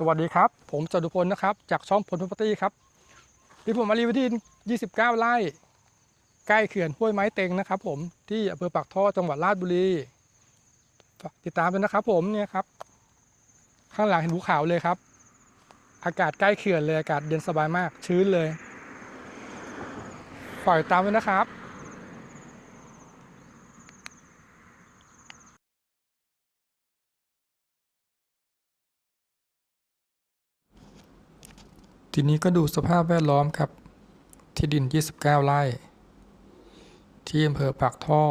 สวัสดีครับ ผมจตุพลนะครับ จากช่องพลพ r o p e r t y ครับที่ผมมารีวิวที่29 ไร่ใกล้เขื่อนห้วยไม้เต็งนะครับผมที่อำเภอปากท่อจังหวัดราชบุรีติดตามด้วยนะครับ ผมเนี่ยครับ ข้างหลังเห็นภูเขาเลยครับ อากาศใกล้เขื่อนเลยอากาศเย็นสบายมากชื้นเลยฝากติดตามด้วยนะครับ ทีนี้ก็ดูสภาพแวดล้อมครับ ที่ดิน 29 ไร่ ที่อำเภอปากท่อ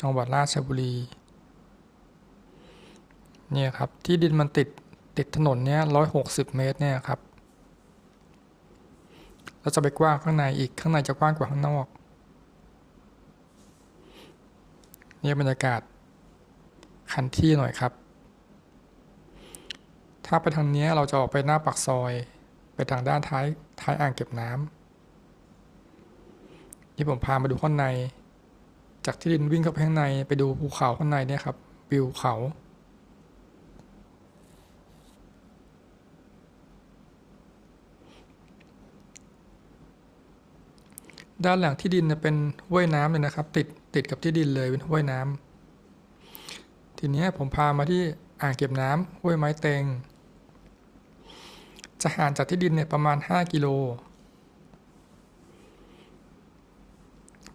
จังหวัดราชบุรี เนี่ยครับ ที่ดินมันติดติดถนนเนี้ย160 เมตรเนี่ยครับแล้วจะไปกว้างข้างในอีกข้างในจะกว้างกว่าข้างนอก เนี่ยบรรยากาศคันที่หน่อยครับ ถ้าไปทางนี้เราจะออกไปหน้าปากซอย ไปทางด้านท้ายท้ายอ่างเก็บน้ำนี่ผมพามาดูข้างใน จากที่ดินวิ่งเข้าไปข้างในไปดูภูเขาข้างในเนี่ยครับวิวเขาด้านหลังที่ดินเป็นห้วยน้ำเลยนะครับ ติดติดกับที่ดินเลยเป็นห้วยน้ำทีนี้ผมพามาที่อ่างเก็บน้ำห้วยไม้เตง จะห่างจากที่ดินเนี่ยประมาณ 5 กิโล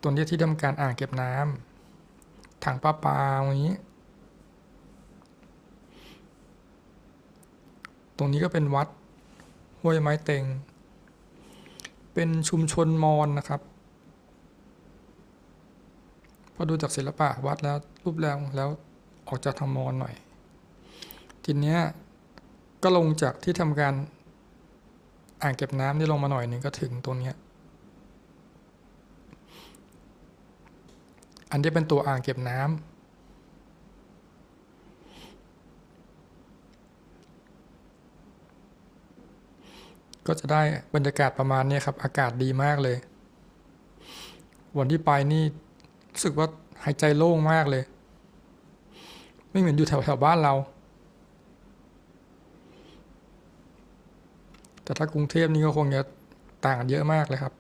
ตัวนี้ที่ทำการอ่างเก็บน้ำถังประปลาอย่างนี้ ตรงนี้ก็เป็นวัดห้วยไม้เต็ง เป็นชุมชนมอญนะครับ พอดูจากศิลปะวัดแล้วรูปแล้วแล้วออกจากทางมอญหน่อย ทีเนี้ยก็ลงจากที่ทำการ อ่างเก็บน้ำนี่ลงมาหน่อยหนึ่งก็ถึงตรงนี้อันนี้เป็นตัวอ่างเก็บน้ำก็จะได้บรรยากาศประมาณนี้ครับ อากาศดีมากเลย วันที่ไปนี่รู้สึกว่าหายใจโล่งมากเลย ไม่เหมือนอยู่แถวแถวๆบ้านเรา แต่ถ้ากรุงเทพนี่ก็คงจะต่างกันเยอะมากเลยครับ